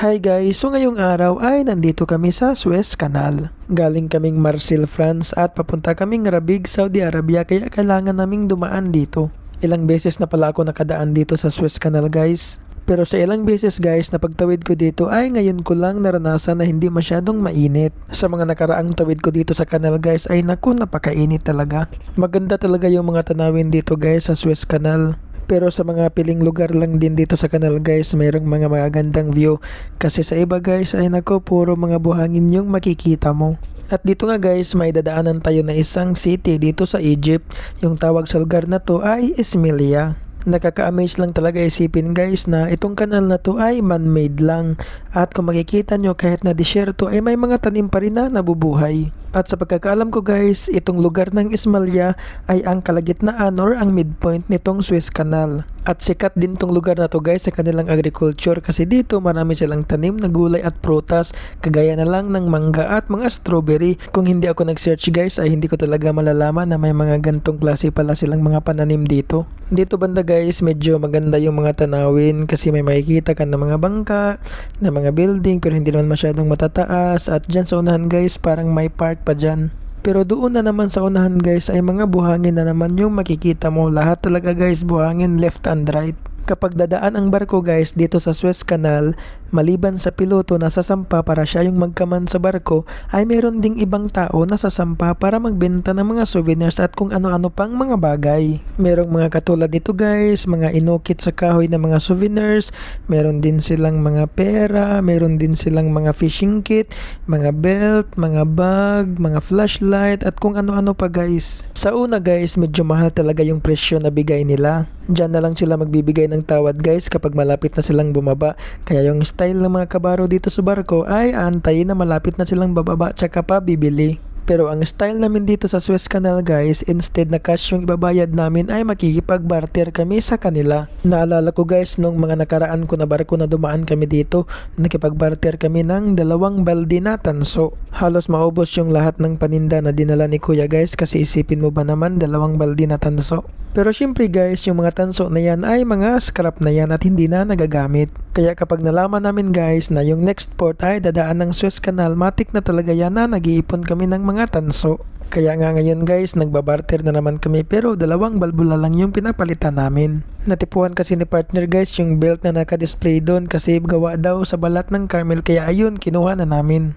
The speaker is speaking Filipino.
Hi guys, so ngayong araw ay nandito kami sa Suez Canal. Galing kaming Marseille, France at papunta kaming Rabig, Saudi Arabia kaya kailangan naming dumaan dito. Ilang beses na pala ako nakadaan dito sa Suez Canal guys. Pero sa ilang beses guys na pagtawid ko dito ay ngayon ko lang naranasan na hindi masyadong mainit. Sa mga nakaraang tawid ko dito sa canal guys ay naku napakainit talaga. Maganda talaga yung mga tanawin dito guys sa Suez Canal. Pero sa mga piling lugar lang din dito sa kanal guys, mayroong mga magagandang view. Kasi sa iba guys ay nako puro mga buhangin yung makikita mo. At dito nga guys, may dadaanan tayo na isang city dito sa Egypt. Yung tawag sa lugar na to ay Ismailia. Nakaka-amaze lang talaga isipin guys na itong kanal na to ay man-made lang. At kung makikita nyo kahit na disyerto ay may mga tanim pa rin na nabubuhay. At sa pagkakaalam ko guys, itong lugar ng Ismalia ay ang kalagitnaan or ang midpoint nitong Suez Canal. At sikat din tong lugar na to guys sa kanilang agriculture kasi dito marami silang tanim na gulay at prutas kagaya na lang ng mangga at mga strawberry. Kung hindi ako nag-search guys ay hindi ko talaga malalaman na may mga gantong klase pala silang mga pananim dito. Dito banda guys medyo maganda yung mga tanawin kasi may makikita ka ng mga bangka, na mga building pero hindi naman masyadong matataas at dyan sa unahan guys parang may park pa dyan. Pero doon na naman sa unahan guys ay mga buhangin na naman yung makikita mo. Lahat talaga guys buhangin left and right. Kapag dadaan ang barko guys dito sa Suez Canal, maliban sa piloto na sasampa para siya yung magkaman sa barko, ay meron ding ibang tao na sasampa para magbenta ng mga souvenirs at kung ano-ano pang mga bagay. Merong mga katulad dito guys, mga inukit sa kahoy na mga souvenirs, meron din silang mga pera, meron din silang mga fishing kit, mga belt, mga bag, mga flashlight at kung ano-ano pa guys. Sa una guys, medyo mahal talaga yung presyo na bigay nila. Diyan na lang sila magbibigay ng tawad guys kapag malapit na silang bumaba. Kaya yung style ng mga kabaro dito sa barko ay antayin na malapit na silang bababa tsaka pa bibili. Pero ang style namin dito sa Suez Canal guys, instead na cash yung ibabayad namin ay makikipag-barter kami sa kanila. Naalala ko guys nung mga nakaraan ko na barko na dumaan kami dito, nakipag-barter kami ng dalawang balde na tanso. Halos maubos yung lahat ng paninda na dinala ni kuya guys kasi isipin mo ba naman dalawang balde na tanso. Pero syempre guys, yung mga tanso na yan ay mga scrap na yan at hindi na nagagamit. Kaya kapag nalaman namin guys na yung next port ay dadaan ng Suez Canal, matik na talaga yan na nag-iipon kami ng mga tanso. Kaya nga ngayon guys, nagbabarter na naman kami pero dalawang balbula lang yung pinapalitan namin. Natipuan kasi ni partner guys yung belt na naka-display doon kasi gawa daw sa balat ng Carmel kaya ayun, kinuha na namin.